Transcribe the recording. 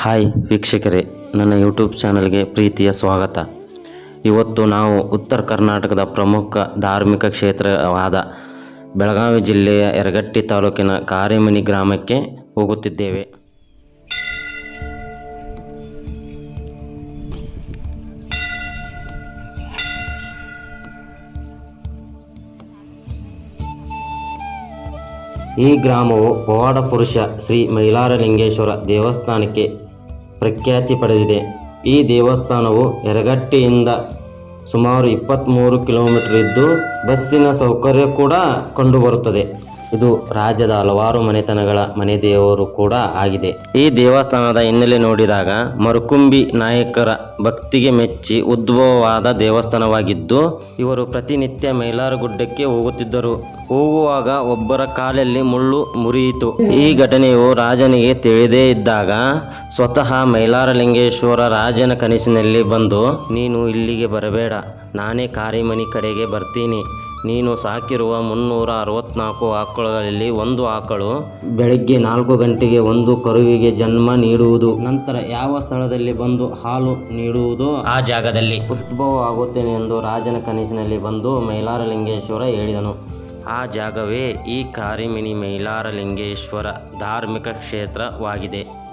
Hi ವೀಕ್ಷಕರೇ, ನನ್ನ YouTube ಚಾನಲ್ಗೆ ಪ್ರೀತಿಯ ಸ್ವಾಗತ. ಇವತ್ತು ನಾವು ಉತ್ತರ ಕರ್ನಾಟಕದ ಪ್ರಮುಖ ಧಾರ್ಮಿಕ ಕ್ಷೇತ್ರವಾದ ಬೆಳಗಾವಿ ಜಿಲ್ಲೆಯ ಯರಗಟ್ಟಿ ತಾಲೂಕಿನ ಕಾರಿಮನಿ ಗ್ರಾಮಕ್ಕೆ ಹೋಗುತ್ತಿದ್ದೇವೆ. ಈ ಗ್ರಾಮವು ಪವಾಡ ಪುರುಷ ಶ್ರೀ ಮೈಲಾರಲಿಂಗೇಶ್ವರ ದೇವಸ್ಥಾನಕ್ಕೆ ಪ್ರಖ್ಯಾತಿ ಪಡೆದಿದೆ. ಈ ದೇವಸ್ಥಾನವು ಯರಗಟ್ಟಿಯಿಂದ ಸುಮಾರು ಇಪ್ಪತ್ತ್ಮೂರು ಕಿಲೋಮೀಟರ್ ಇದ್ದು ಬಸ್ಸಿನ ಸೌಕರ್ಯ ಕೂಡ ಕಂಡುಬರುತ್ತದೆ. ಇದು ರಾಜ್ಯದ ಹಲವಾರು ಮನೆತನಗಳ ಮನೆ ದೇವರು ಕೂಡ ಆಗಿದೆ. ಈ ದೇವಸ್ಥಾನದ ಹಿನ್ನೆಲೆ ನೋಡಿದಾಗ ಮರುಕುಂಬಿ ನಾಯಕರ ಭಕ್ತಿಗೆ ಮೆಚ್ಚಿ ಉದ್ಭವವಾದ ದೇವಸ್ಥಾನವಾಗಿದ್ದು, ಇವರು ಪ್ರತಿನಿತ್ಯ ಮೈಲಾರಗುಡ್ಡಕ್ಕೆ ಹೋಗುತ್ತಿದ್ದರು. ಹೋಗುವಾಗ ಒಬ್ಬರ ಕಾಲಲ್ಲಿ ಮುಳ್ಳು ಮುರಿಯಿತು. ಈ ಘಟನೆಯು ರಾಜನಿಗೆ ತಿಳಿದೇ ಇದ್ದಾಗ ಸ್ವತಃ ಮೈಲಾರಲಿಂಗೇಶ್ವರ ರಾಜನ ಕನಸಿನಲ್ಲಿ ಬಂದು, ನೀನು ಇಲ್ಲಿಗೆ ಬರಬೇಡ. ನಾನೇ ಕಾರಿಮನಿ ಕಡೆಗೆ ಬರ್ತೀನಿ. ನೀನು ಸಾಕಿರುವ ಮುನ್ನೂರ ಅರವತ್ನಾಲ್ಕು ಆಕಳುಗಳಲ್ಲಿ ಒಂದು ಆಕಳು ಬೆಳಗ್ಗೆ ನಾಲ್ಕು ಗಂಟೆಗೆ ಒಂದು ಕರುವಿಗೆ ಜನ್ಮ ನೀಡುವುದು. ನಂತರ ಯಾವ ಸ್ಥಳದಲ್ಲಿ ಬಂದು ಹಾಲು ನೀಡುವುದೋ? ಆ ಜಾಗದಲ್ಲಿ. ಉದ್ಭವ ಆಗುತ್ತೇನೆ ಎಂದು ರಾಜನ ಕನಸಿನಲ್ಲಿ ಬಂದು ಮೈಲಾರಲಿಂಗೇಶ್ವರ ಹೇಳಿದನು. ಆ ಜಾಗವೇ ಈ ಕಾರಿಮಿನಿ ಮೈಲಾರಲಿಂಗೇಶ್ವರ ಧಾರ್ಮಿಕ ಕ್ಷೇತ್ರವಾಗಿದೆ.